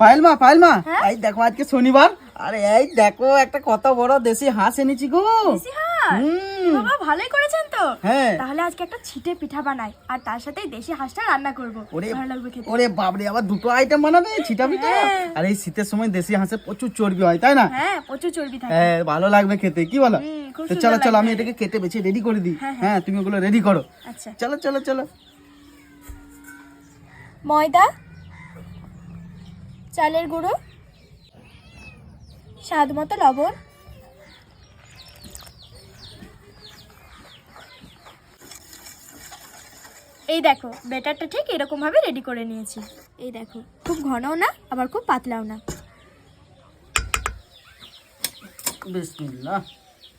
পায়েল মা পায়েল মা। হ্যাঁ? এই দেখো আজকে শনিবার। আরে এই দেখো একটা কত বড় দেশি হাঁস এনেছি গো। বাবা ভালোই করেছেন তো। হ্যাঁ। তাহলে আজকে একটা ছিটে পিঠা বানাই আর তার সাথে দেশি হাঁসটা রান্না করব। ওরে ভালো লাগবে খেতে। ওরে বাবরে আবার দুটো আইটেম বানাবে? ছিটা পিঠা? হ্যাঁ। আর এই শীতের সময় দেশি হাঁসে প্রচুর চর্বি হয় তাই না? হ্যাঁ প্রচুর চর্বি থাকে। হ্যাঁ ভালো লাগবে খেতে কি বলো? তো চলো চলো আমি এটাকে কেটে বেছে রেডি করে দিই। হ্যাঁ, হ্যাঁ। তুমি ওগুলো রেডি করো। আচ্ছা। চলো চলো চলো। ময়দা? চালের গুঁড়ো স্বাদ মতো লবণ এই দেখো ব্যাটারটা ঠিক এরকম ভাবে রেডি করে নিয়েছি। এই দেখো খুব ঘনও না আবার খুব পাতলাও না। বিসমিল্লাহ।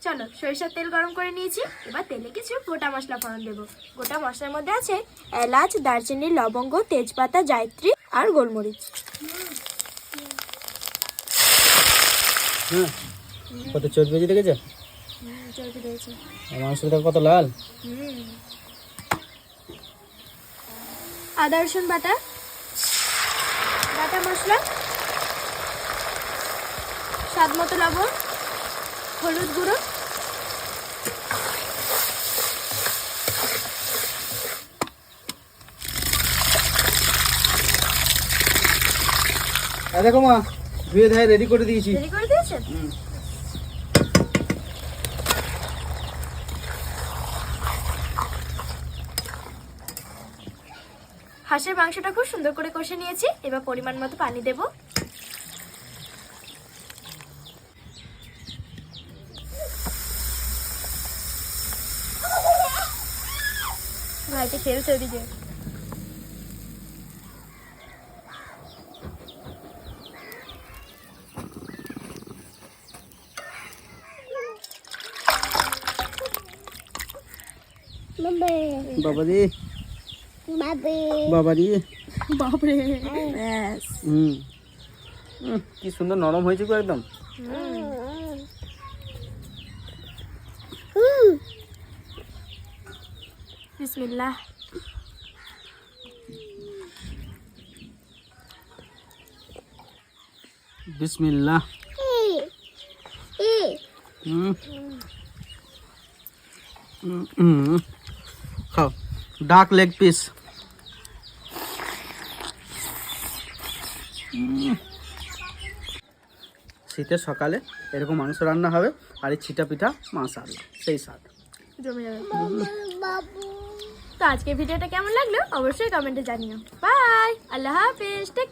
চলো সরিষার তেল গরম করে নিয়েছি এবার তেলে কিছু গোটা মশলা ফোড়ন দেবো। গোটা মশলার মধ্যে আছে এলাচ দারচিনি লবঙ্গ তেজপাতা জায়ত্রী আর গোলমরিচ। হ্যাঁ? কত চর্বি বেজে দেখেছ? মাংসটা কত লাল? আদা রসুন বাটা? বাটা মশলা? স্বাদ মতো লবণ? হলুদ গুঁড়ো? দেখো মা ধুয়ে ধায় রেডি করে দিয়েছি। রেডি করে দিয়েছেন হাঁসের মাংসটা খুব সুন্দর করে কষে নিয়েছি এবার পরিমাণ মতো পানি দেব। ভাইকে খেলছে ওদিকে বাবা রে বাবা রে বাপরে ব্যাস। হুম। হুম, কি সুন্দর নরম হয়েছে গো একদম। বিসমিল্লাহ। বিসমিল্লাহ। হুম হুম, ডাক লেগ পিস। শীতের সকালে এরকম মাংস রান্না হবে, আর এই ছিটা পিঠা মাছ আলু সেই স্বাদ। তো আজকে ভিডিওটা কেমন লাগল? অবশ্যই কমেন্টে জানিও। বাই! Allah Hafiz take